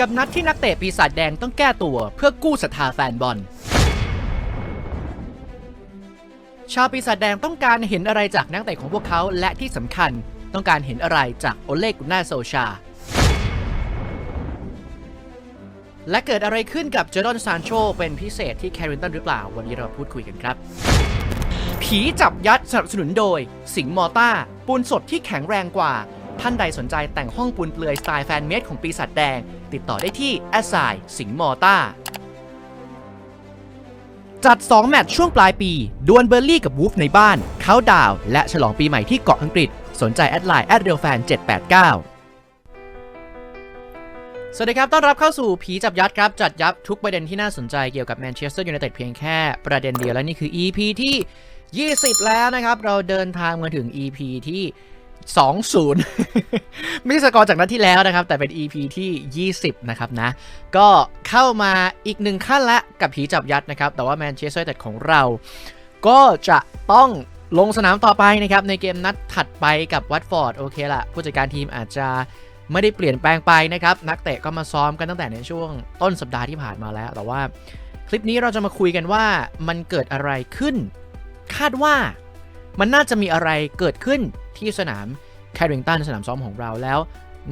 กับนัดที่นักเตะปีศาจแดงต้องแก้ตัวเพื่อกู้ศรัทธาแฟนบอล ชาวปีศาจแดงต้องการเห็นอะไรจากนักเตะของพวกเขาและที่สำคัญต้องการเห็นอะไรจากโอเลกุน่าโซชา และเกิดอะไรขึ้นกับเจอร์ดอนซานโชเป็นพิเศษที่แครินตันหรือเปล่า วันนี้เราพูดคุยกันครับ ผีจับยัดสนับสนุนโดย สิงห์มอต้า ปูนสดที่แข็งแรงกว่า ท่านใดสนใจแต่งห้องปูนเปลือยสไตล์แฟนเมดของปีศาจแดง ติดต่อได้ที่แอสไซสิงห์มอต้าจัด 2 แมตช์ช่วงปลายปี ดวลเบอร์ลี่กับวูฟในบ้าน เขาดาว และฉลองปีใหม่ที่เกาะอังกฤษ สนใจแอดไลน์แอดเรียลแฟน789 สวัสดีครับ ต้อนรับเข้าสู่ผีจับยัดครับ จัดยับทุกประเด็นที่น่าสนใจเกี่ยวกับแมนเชสเตอร์ยูไนเต็ดเพียงแค่ประเด็นเดียวและนี่คือ EP ที่ 20 แล้วนะครับ เราเดินทางมาถึง EP ที่ 20 ไม่ใช่สกอร์จากนัดที่แล้วนะครับ แต่เป็น EP ที่ 20 นะครับนะ ก็เข้ามาอีกหนึ่งขั้นละกับผีจับยัดนะครับ แต่ว่าแมนเชสเตอร์ยูไนเต็ดของเรา ก็จะต้องลงสนามต่อไปนะครับ ในเกมนัดถัดไปกับวัตฟอร์ด โอเคละผู้จัดการทีมอาจจะไม่ได้เปลี่ยนแปลงไปนะครับ นักเตะก็มาซ้อมกันตั้งแต่ในช่วงต้นสัปดาห์ที่ผ่านมาแล้ว แต่ว่าคลิปนี้เราจะมาคุยกันว่ามันเกิดอะไรขึ้น คาดว่า มันน่าจะมีอะไรเกิดขึ้นที่สนามแคริงตันสนามซ้อมของเราแล้ว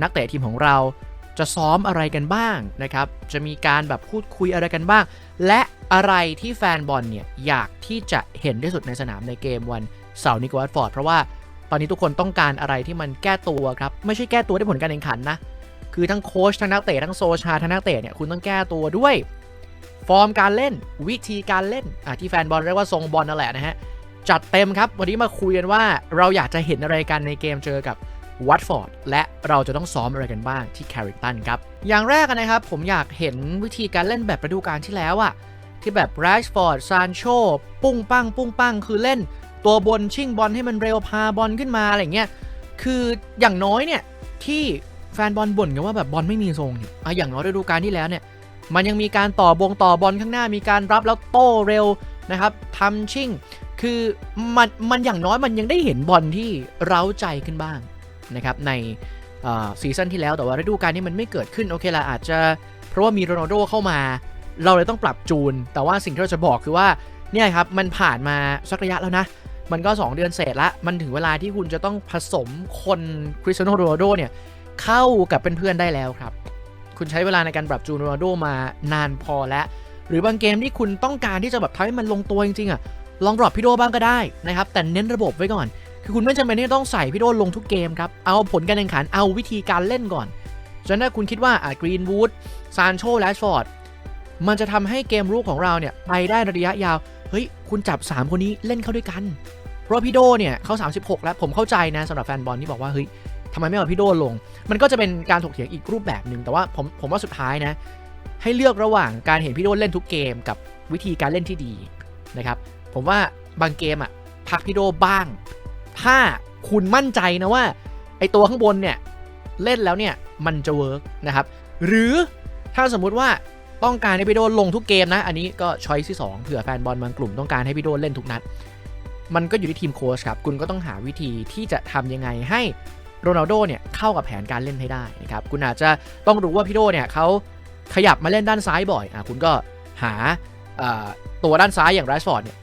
นักเตะทีมของเราจะซ้อมอะไรกันบ้างนะครับ จะมีการแบบพูดคุยอะไรกันบ้าง และอะไรที่แฟนบอลเนี่ยอยากที่จะเห็นที่สุดในสนามในเกมวันเสาร์นี้กับวัตฟอร์ดเพราะว่าตอนนี้ทุกคนต้องการอะไรที่มันแก้ตัวครับ ไม่ใช่แก้ตัวได้ผลการแข่งขันนะ คือทั้งโค้ชทั้งนักเตะทั้งโซชาทั้งนักเตะเนี่ยคุณต้องแก้ตัวด้วย ฟอร์มการเล่นวิธีการเล่นอะที่แฟนบอลเรียกว่าทรงบอลนั่นแหละนะฮะ จัดเต็มครับ วันนี้มาคุยกันว่าเราอยากจะเห็นอะไรกันในเกมเจอกับวัตฟอร์ดและเราจะต้องซ้อมอะไรกันบ้างที่แคริตันครับ อย่างแรกนะครับ ผมอยากเห็นวิธีการเล่นแบบฤดูกาลที่แล้วอะที่แบบแรชฟอร์ดซานโชปุ้งปังปุ้งปังคือเล่น ตัวบนชิ่งบอลให้มันเร็วพาบอลขึ้นมาอะไรเงี้ยคืออย่างน้อยเนี่ยที่แฟนบอลบ่นกันว่าแบบบอลไม่มีทรงเนี่ยอะอย่างน้อยฤดูกาลที่แล้วเนี่ยมันยังมีการต่อบงต่อบอลข้างหน้ามีการรับแล้วโต้เร็วนะครับทำชิ่ง คือมันมันอย่างน้อยมันยังได้เห็นบอลที่เร้าใจขึ้นบ้างนะครับในซีซั่นที่แล้วแต่ว่าฤดูกาลนี้มันไม่เกิดขึ้นโอเคละอาจจะเพราะว่ามีโรนัลโดเข้ามา เราเลยต้องปรับจูน แต่ว่าสิ่งที่เราจะบอกคือว่าเนี่ยครับมันผ่านมาสักระยะแล้วนะ มันก็ 2 เดือนเศษละมันถึงเวลาที่คุณจะต้องผสมคนคริสเตียโนโรนัลโดเนี่ยเข้ากับเป็นเพื่อนได้แล้วครับ คุณใช้เวลาในการปรับจูนโรนัลโดมานานพอแล้ว หรือบางเกมที่คุณต้องการที่จะแบบทำให้มันลงตัวจริงๆอะ ลองดรอปพี่โดบ้างก็ได้นะครับ แต่เน้นระบบไว้ก่อน คือคุณไม่จำเป็นที่ต้องใส่พี่โดลงทุกเกมครับ เอาผลการแข่งขัน เอาวิธีการเล่นก่อนฉะนั้นถ้าคุณคิดว่าอะกรีนวูดซานโชแลชฟอร์ดมันจะทำให้เกมรุกของเราเนี่ยไปได้ระยะยาว เฮ้ย คุณจับ 3 คนนี้เล่นเข้าด้วยกัน เพราะพี่โดเนี่ยเขา 36 แล้วผมเข้าใจนะสำหรับแฟนบอลที่บอกว่าเฮ้ยทำไมไม่เอาพี่โดลง มันก็จะเป็นการถกเถียงอีกรูปแบบหนึ่งแต่ว่าผมผมว่าสุดท้ายนะ ให้เลือกระหว่างการเห็นพี่โดเล่นทุกเกมกับวิธีการเล่นที่ดีนะครับ ผมว่าบางเกมอะพักพี่โดบ้าง ถ้าคุณมั่นใจนะว่า ไอตัวข้างบนเนี่ย เล่นแล้วเนี่ย มันจะเวิร์กนะครับ หรือถ้าสมมุติว่าต้องการให้พี่โดลงทุกเกมนะ อันนี้ก็ช้อยที่ 2 เผื่อแฟนบอลบางกลุ่มต้องการให้พี่โดเล่นทุกนัด มันก็อยู่ที่ทีมโค้ชครับ คุณก็ต้องหาวิธีที่จะทำยังไงให้โรนัลโดเนี่ยเข้ากับแผนการเล่นให้ได้นะครับ คุณอาจจะต้องรู้ว่าพี่โดเนี่ยเขาขยับมาเล่นด้านซ้ายบ่อยอะคุณก็หาตัวด้านซ้ายอย่างไรสฟอร์ดเนี่ย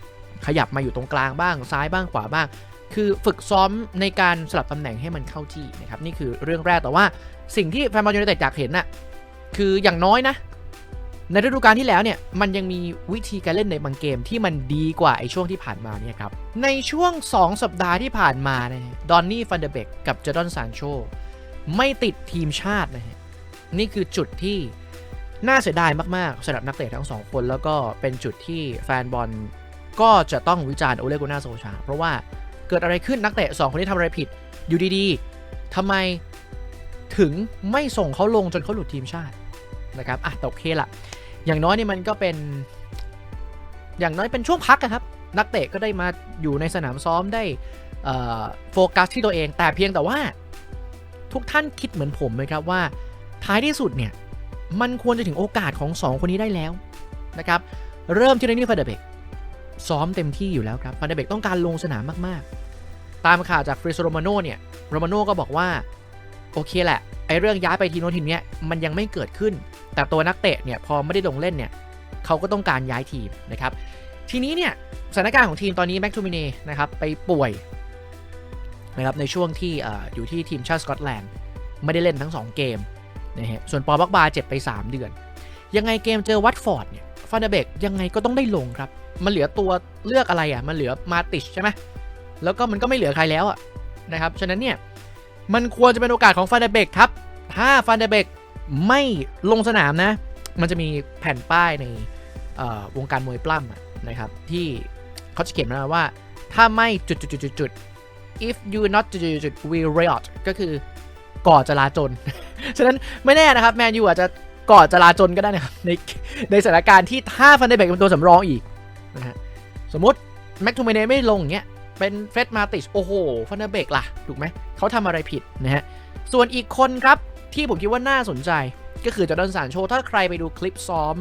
ขยับมาอยู่ตรงกลางบ้าง ซ้ายบ้างขวาบ้าง คือฝึกซ้อมในการสลับตำแหน่งให้มันเข้าที่นะครับนี่คือเรื่องแรกแต่ว่าสิ่งที่แฟนบอลยูไนเต็ดอยากเห็นน่ะคืออย่างน้อยนะ ในฤดูกาลที่แล้วเนี่ยมันยังมีวิธีการเล่นในบางเกมที่มันดีกว่าไอ้ช่วงที่ผ่านมาเนี่ยครับในช่วง 2 สัปดาห์ที่ผ่านมาเนี่ยดอนนี่ฟันเดเบกกับเจดอนซานโชไม่ติดทีมชาตินะฮะนี่คือจุดที่น่าเสียดายมาก ๆสำหรับนักเตะทั้งสองคน แล้วก็เป็นจุดที่แฟนบอล ก็จะต้องวิจารณ์โอเลกุนาโซชา เพราะว่าเกิดอะไรขึ้นนักเตะ2คนที่ทำอะไรผิด อยู่ดีๆทำไมถึงไม่ส่งเขาลงจนเขาหลุดทีมชาตินะครับอะแต่โอเคละอย่างน้อยนี่มันก็เป็น อย่างน้อยเป็นช่วงพักอะครับ นักเตะก็ได้มาอยู่ในสนามซ้อมได้โฟกัสที่ตัวเอง แต่เพียงแต่ว่าทุกท่านคิดเหมือนผมไหมครับว่า ท้ายที่สุดเนี่ย มันควรจะถึงโอกาสของ 2 คนนี้ได้แล้วนะครับ เริ่มที่เรนนี่ฟาเดเบก ซ้อมเต็มที่อยู่แล้วครับฟานเดเบกต้องการลงสนามมากๆ ตามข่าวจากฟริโซโรมาโนเนี่ยโรมาโนก็บอกว่า โอเคแหละ ไอ้เรื่องย้ายไปทีโน้นทีเนี้ยมันยังไม่เกิดขึ้น แต่ตัวนักเตะเนี่ยพอไม่ได้ลงเล่นเนี่ยเขาก็ต้องการย้ายทีมนะครับ ทีนี้เนี่ยสถานการณ์ของทีมตอนนี้แม็กทูมิน่นะครับไปป่วยนะครับในช่วงที่อออยู่ที่ทีมชาติสกอตแลนด์ไม่ได้เล่นทั้ง 2 เกมนะฮะส่วนปอบักบาเจ็บไป 3 เดือน ยังไงเกมเจอวัตฟอร์ดเนี่ยฟานเดเบกยังไงก็ต้องได้ลงครับ มันเหลือตัวเลือกอะไรอะ มันเหลือมาติชใช่ไหมแล้วก็มันก็ไม่เหลือใครแล้วอะนะครับ ฉะนั้นเนี่ย มันควรจะเป็นโอกาสของฟานเดเบกครับ ถ้าฟานเดเบกไม่ลงสนามนะ มันจะมีแผ่นป้ายในวงการมวยปล้ำนะครับ ที่เขาจะเขียนมาว่า ถ้าไม่จุดจุดจุดจุดจุด if you not จุดจุดจุด we riot ก็คือก่อจลาจล ฉะนั้นไม่แน่นะครับ แมนยูอาจจะก่อจลาจลก็ได้นะครับในในสถานการณ์ที่ถ้าฟันเดเบกเป็นตัวสำรองอีก นะฮะสมมติแม็กทูเมเนไม่ลงอย่างเงี้ยเป็นเฟรดมาติชโอ้โหฟันเดเบกล่ะ ถูกไหม เขาทำอะไรผิดนะฮะ ส่วนอีกคนครับ ที่ผมคิดว่าน่าสนใจ ก็คือจอร์แดนซานโชถ้าใครไปดูคลิปซ้อม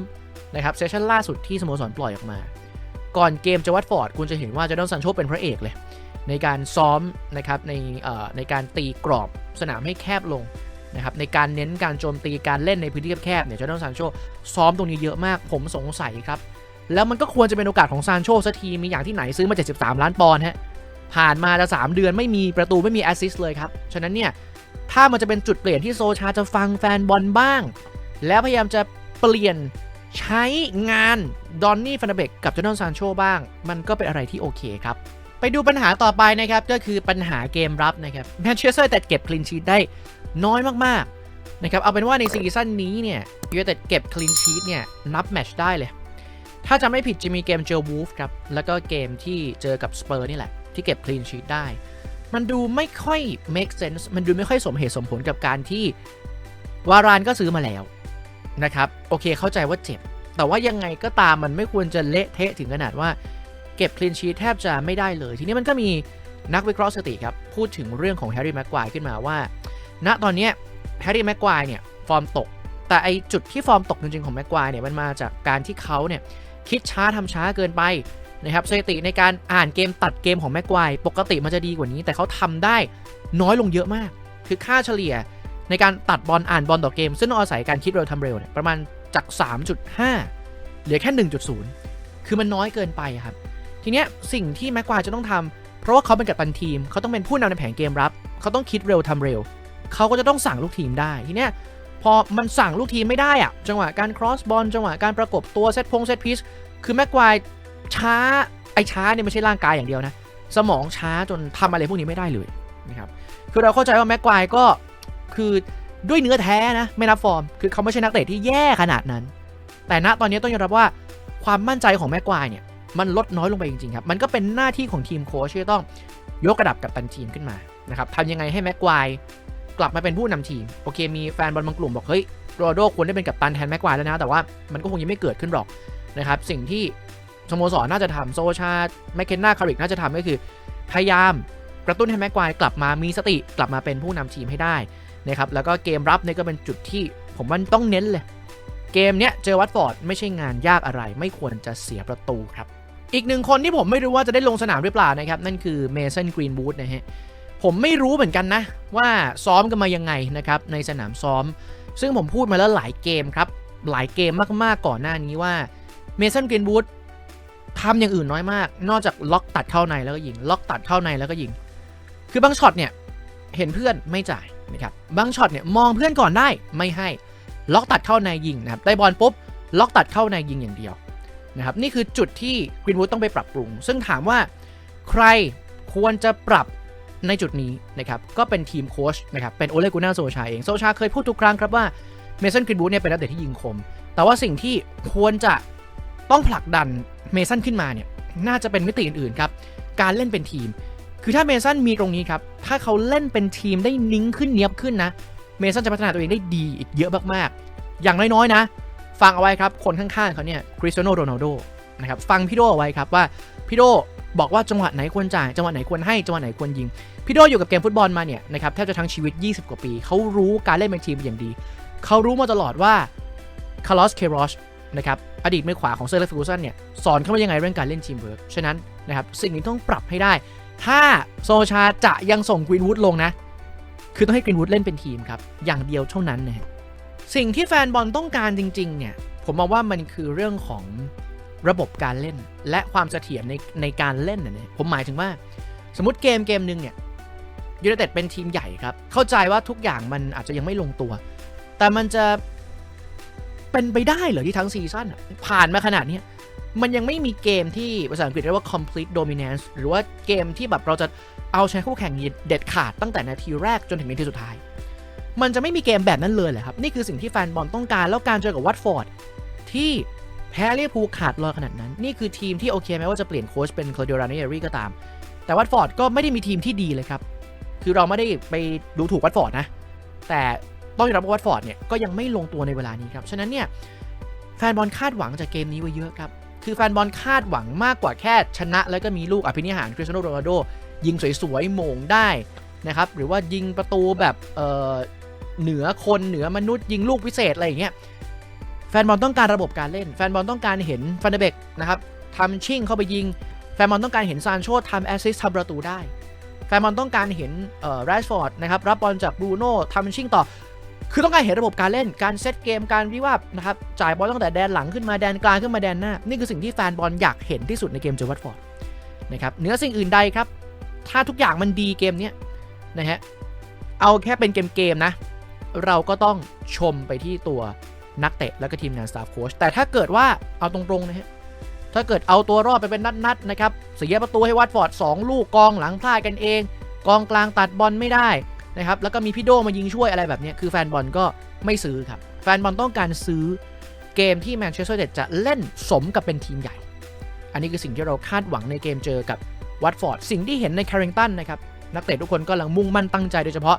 นะครับเซสชั่นล่าสุดที่สโมสรปล่อยออกมา ก่อนเกมเจอวัตฟอร์ด คุณจะเห็นว่าจอร์แดนซานโชเป็นพระเอกเลย ในการซ้อมนะครับในเอ่อในการตีกรอบสนามให้แคบลงนะครับในการเน้นการโจมตีการเล่นในพื้นที่แคบเนี่ยจอร์แดนซานโชซ้อมตรงนี้เยอะมากผมสงสัยครับ แล้วมันก็ควรจะเป็นโอกาสของซานโชสักทีมีอย่างที่ไหนซื้อมา 73 ล้านปอนด์ฮะผ่านมาจะ 3 เดือนไม่มีประตูไม่มีแอสซิสต์เลยครับ ฉะนั้นเนี่ย ถ้ามันจะเป็นจุดเปลี่ยนที่โซชาจะฟังแฟนบอลบ้าง แล้วพยายามจะเปลี่ยนใช้งานดอนนี่ฟันเบกกับจอร์นซานโชบ้าง มันก็เป็นอะไรที่โอเคครับ ไปดูปัญหาต่อไปนะครับ ก็คือปัญหาเกมรับนะครับแมนเชสเตอร์แต่เก็บคลีนชีตได้น้อยมากๆนะครับเอาเป็นว่าในซีซั่นนี้เนี่ยยูไนเต็ดเก็บคลีนชีตเนี่ยนับแมตช์ได้เลย ถ้าจำไม่ผิดจะมีเกมเจอวูฟครับ แล้วก็เกมที่เจอกับสเปอร์นี่แหละ ที่เก็บคลีนชีตได้ มันดูไม่ค่อย make sense มันดูไม่ค่อยสมเหตุสมผลกับการที่วารานก็ซื้อมาแล้วนะครับ โอเคเข้าใจว่าเจ็บ แต่ว่ายังไงก็ตามมันไม่ควรจะเละเทะถึงขนาดว่า เก็บคลีนชีตแทบจะไม่ได้เลย ทีนี้มันก็มีนักวิเคราะห์สติครับ พูดถึงเรื่องของแฮร์รี่แม็กควายขึ้นมาว่า ณตอนนี้แฮร์รี่แม็กควายเนี่ยฟอร์มตก แต่ไอจุดที่ฟอร์มตกจริงๆของแม็กควายเนี่ยมันมาจากการที่เขาเนี่ย คิดช้าทำช้าเกินไปนะครับสถิติในการอ่านเกมตัดเกมของแม็กควายปกติมันจะดีกว่านี้ แต่เขาทำได้น้อยลงเยอะมาก คือค่าเฉลี่ยในการตัดบอลอ่านบอลต่อเกม ซึ่งอาศัยการคิดเร็วทำเร็วเนี่ยประมาณจาก 3.5 เหลือแค่ 1.0 คือมันน้อยเกินไปครับ ทีเนี้ยสิ่งที่แม็กควายจะต้องทำเพราะว่าเขาเป็นกัปตันทีม เขาต้องเป็นผู้นำในแผนเกมรับ เขาต้องคิดเร็วทำเร็ว เขาก็จะต้องสั่งลูกทีมได้ ทีเนี้ย พอมันสั่งลูกทีมไม่ได้อะจังหวะการ cross บอลจังหวะการประกบตัวเซตพงเซตพีซคือแม็กควายช้าไอช้าเนี่ยไม่ใช่ร่างกายอย่างเดียวนะ สมองช้าจนทำอะไรพวกนี้ไม่ได้เลยนะครับคือเราเข้าใจว่าแม็กควายก็คือด้วยเนื้อแท้นะไม่นับฟอร์ม คือเขาไม่ใช่นักเตะที่แย่ขนาดนั้น แต่ณตอนนี้ต้องยอมรับว่าความมั่นใจของแม็กควายเนี่ยมันลดน้อยลงไปจริงๆครับ มันก็เป็นหน้าที่ของทีมโค้ชที่ต้องยกระดับกับตันทีมขึ้นมานะครับทำยังไงให้แม็กควาย กลับมาเป็นผู้นำทีม โอเค มีแฟนบอลบางกลุ่มบอกเฮ้ยโรนัลโดควรได้เป็นกัปตันแทนแม็กควายแล้วนะ แต่ว่ามันก็คงยังไม่เกิดขึ้นหรอกนะครับ สิ่งที่สโมสรน่าจะทำโซชาแมคเคนนาคาริกน่าจะทำก็คือ พยายามกระตุ้นให้แม็กควายกลับมามีสติกลับมาเป็นผู้นำทีมให้ได้นะครับแล้วก็เกมรับเนี่ยก็เป็นจุดที่ผมว่าต้องเน้นเลย เกมเนี้ยเจอวัตฟอร์ดไม่ใช่งานยากอะไร ไม่ควรจะเสียประตูครับ อีกหนึ่งคนที่ผมไม่รู้ว่าจะได้ลงสนามหรือเปล่านะครับ นั่นคือเมสันกรีนบูธนะฮะ ผมไม่รู้เหมือนกันนะ ว่าซ้อมกันมายังไงนะครับในสนามซ้อม ซึ่งผมพูดมาแล้วหลายเกมครับ หลายเกมมากๆก่อนหน้านี้ว่าเมสันกรีนบูธทำอย่างอื่นน้อยมาก นอกจากล็อกตัดเข้าในแล้วก็ยิง ล็อกตัดเข้าในแล้วก็ยิง คือบางช็อตเนี่ยเห็นเพื่อนไม่จ่ายนะครับบางช็อตเนี่ยมองเพื่อนก่อนได้ไม่ให้ ล็อกตัดเข้าในยิงนะครับได้บอลปุ๊บล็อกตัดเข้าในยิงอย่างเดียวนะครับนี่คือจุดที่กรีนวูดต้องไปปรับปรุง ซึ่งถามว่าใครควรจะปรับ ในจุดนี้นะครับก็เป็นทีมโค้ชนะครับเป็นโอเลกูน่าโซชาเองโซชาเคยพูดทุกครั้งครับว่าเมสันกรีนวูดเนี่ยเป็นนักเตะที่ยิงคม แต่ว่าสิ่งที่ควรจะต้องผลักดันเมสันขึ้นมาเนี่ยน่าจะเป็นมิติอื่นๆครับการเล่นเป็นทีม คือถ้าเมสันมีตรงนี้ครับถ้าเขาเล่นเป็นทีมได้นิ่งขึ้นเนียบขึ้นนะเมสันจะพัฒนาตัวเองได้ดีอีกเยอะมากๆ อย่างน้อยๆนะ ฟังเอาไว้ครับ คนข้างๆเขาเนี่ยคริสเตียโนโรนัลโดนะครับ ฟังพี่โดเอาไว้ครับว่า พี่โด บอกว่าจังหวะไหนควรจ่ายจังหวะไหนควรให้จังหวะไหนควรยิงพี่โดอยู่กับเกมฟุตบอลมาเนี่ยนะครับแทบจะทั้งชีวิต 20 กว่าปี เขารู้การเล่นเป็นทีมอย่างดี เขารู้มาตลอดว่าคาร์ลอสเคโรชนะครับอดีตมือขวาของเซอร์เลฟฟูสันเนี่ยสอนเขาว่ายังไงเรื่องการเล่นทีมเวิร์กฉะนั้นนะครับสิ่งนี้ต้องปรับให้ได้ ถ้าโซชาจะยังส่งกรีนวูดลงนะ คือต้องให้กรีนวูดเล่นเป็นทีมครับอย่างเดียวเท่านั้นนะสิ่งที่แฟนบอลต้องการจริงๆเนี่ยผมมองว่ามันคือเรื่องของ ระบบการเล่นและความเสถียรในในการเล่นเนี่ยผมหมายถึงว่า สมมติเกมเกมหนึ่งเนี่ยยู i นเต็ดเป็นทีมใหญ่ครับ เข้าใจว่าทุกอย่างมันอาจจะยังไม่ลงตัว แต่มันจะเป็นไปได้เหรอที่ทั้งซีซั่นผ่านมาขนาดนี้มันยังไม่มีเกมที่ภาษาอังกฤษเรียกว่า complete dominance หรือว่าเกมที่แบบเราจะเอาชนะคู่แข่งเด็ดขาดตั้งแต่นาทีแรกจนถึงนาทีสุดท้าย มันจะไม่มีเกมแบบนั้นเลยเหรอครับ นี่คือสิ่งที่แฟนบอลต้องการแล้วการเจอกับวัตฟอร์ดที่ แพ้เรียพูลขาดลอยขนาดนั้น นี่คือทีมที่โอเคแม้ว่าจะเปลี่ยนโค้ชเป็นคลาเดียรานิเอรีก็ตาม แต่วัตฟอร์ดก็ไม่ได้มีทีมที่ดีเลยครับ คือเราไม่ได้ไปดูถูกวัตฟอร์ดนะ แต่ต้องยอมรับว่าวัตฟอร์ดเนี่ยก็ยังไม่ลงตัวในเวลานี้ครับ ฉะนั้นเนี่ยแฟนบอลคาดหวังจากเกมนี้ไว้เยอะครับ คือแฟนบอลคาดหวังมากกว่าแค่ชนะ แล้วก็มีลูกอภินิหารคริสเตียโนโรนัลโดยิงสวยๆโมงได้นะครับ หรือว่ายิงประตูแบบเออเหนือคนเหนือมนุษย์ยิงลูกพิเศษอะไรอย่างเงี้ย ฟนบอลต้องการระบบการเล่น แฟนบอลต้องการเห็นฟันเดเบกนะครับทำชิ่งเข้าไปยิง แฟนบอลต้องการเห็นซานโชทำแอสซิสต์ทำประตูได้ แฟนบอลต้องการเห็นเอ่อแรชฟอร์ดนะครับรับบอลจากบรูโน่ทำชิ่งต่อ คือต้องการเห็นระบบการเล่น การเซตเกม การวิว่านะครับจ่ายบอลตั้งแต่แดนหลังขึ้นมาแดนกลางขึ้นมาแดนหน้า นี่คือสิ่งที่แฟนบอลอยากเห็นที่สุดในเกมเจอวัตฟอร์ดนะครับเหนือสิ่งอื่นใดครับ ถ้าทุกอย่างมันดีเกมนี้นะฮะเอาแค่เป็นเกมๆนะ เราก็ต้องชมไปที่ตัว นักเตะแล้วก็ทีมงานสตาฟโค้ชแต่ถ้าเกิดว่าเอาตรงๆนะฮะถ้าเกิดเอาตัวรอดไปเป็นนัดๆนะครับเสียประตูให้วัตฟอร์ด2 ลูกกองหลังพลาดกันเอง กองกลางตัดบอลไม่ได้นะครับแล้วก็มีพี่โดมายิงช่วยอะไรแบบนี้คือแฟนบอลก็ไม่ซื้อครับ แฟนบอลต้องการซื้อเกมที่แมนเชสเตอร์เต็ดจะเล่นสมกับเป็นทีมใหญ่ อันนี้คือสิ่งที่เราคาดหวังในเกมเจอกับวัตฟอร์ดสิ่งที่เห็นในแคริงตันนะครับนักเตะทุกคนก็กำลังมุ่งมั่นตั้งใจโดยเฉพาะ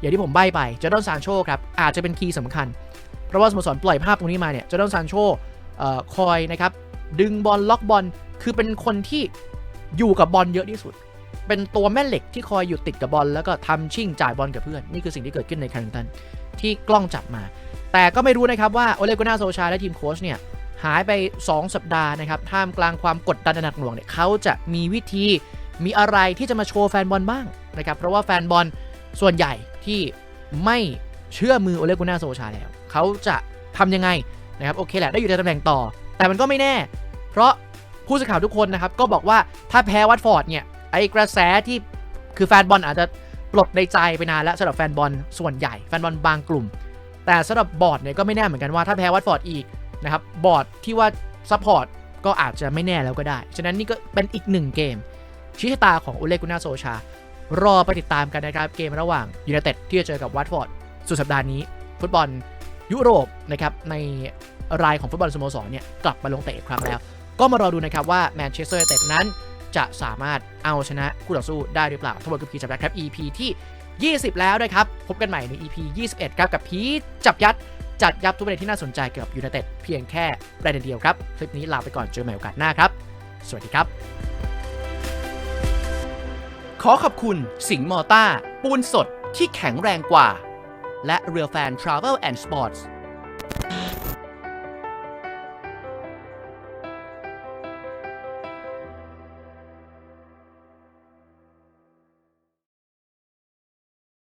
อย่างที่ผมใบ้ไปเจอร์ดอนซานโชครับอาจจะเป็นคีย์สำคัญ เพราะว่าสโมสรปล่อยภาพตรงนี้มาเนี่ยเจอร์ดอนซานโชเอ่อคอยนะครับดึงบอลล็อกบอลคือเป็นคนที่อยู่กับบอลเยอะที่สุด เป็นตัวแม่เหล็กที่คอยอยู่ติดกับบอลแล้วก็ทำชิ่งจ่ายบอลกับเพื่อน นี่คือสิ่งที่เกิดขึ้นในแคริงตันที่กล้องจับมา แต่ก็ไม่รู้นะครับว่าโอเลกุนาโซชาและทีมโค้ชเนี่ยหายไป 2 สัปดาห์นะครับท่ามกลางความกดดันหนักหน่วงเนี่ยเขาจะมีวิธีมีอะไรที่จะมาโชว์แฟนบอลบ้างนะครับเพราะว่าแฟนบอลส่วนใหญ่ที่ไม่ เชื่อมือโอเลกุน่าโซชาแล้วเขาจะทำยังไงนะครับโอเคแหละได้อยู่ในตำแหน่งต่อ แต่มันก็ไม่แน่ เพราะผู้สื่อข่าวทุกคนนะครับก็บอกว่าถ้าแพ้วัตฟอร์ดเนี่ยไอกระแสที่คือแฟนบอลอาจจะปลดในใจไปนานแล้วสำหรับแฟนบอลส่วนใหญ่แฟนบอลบางกลุ่ม แต่สำหรับบอร์ดเนี่ยก็ไม่แน่เหมือนกันว่าถ้าแพ้วัตฟอร์ดอีกนะครับบอร์ดที่ว่าซัพพอร์ตก็อาจจะไม่แน่แล้วก็ได้ ฉะนั้นนี่ก็เป็นอีกหนึ่งเกมชี้ชะตาของโอเลกุน่าโซชารอไปติดตามกันนะครับเกมระหว่างยู i นเต็ดที่จะเจอกับวัตฟอร์ด สุดสัปดาห์นี้ ฟุตบอลยุโรปนะครับในรายของฟุตบอลสโมสรเนี่ยกลับมาลงเตะอีกครั้งแล้ว ก็มารอดูนะครับว่าแมนเชสเตอร์ยูไนเต็ดนั้นจะสามารถเอาชนะคู่ต่อสู้ได้หรือเปล่า ทั้งหมดคือพีจับยัดครับ EP ที่ 20 แล้วนะครับ พบกันใหม่ใน EP 21 ครับกับพีจับยัด จัดยับทุกประเด็นที่น่าสนใจเกี่ยวกับยูไนเต็ดเพียงแค่ประเด็นเดียวครับ คลิปนี้ลาไปก่อนเจอกันใหม่โอกาสหน้าครับ สวัสดีครับ ขอขอบคุณสิงห์มอต้า ปูนสดที่แข็งแรงกว่า และเรือแฟน Travel and Sports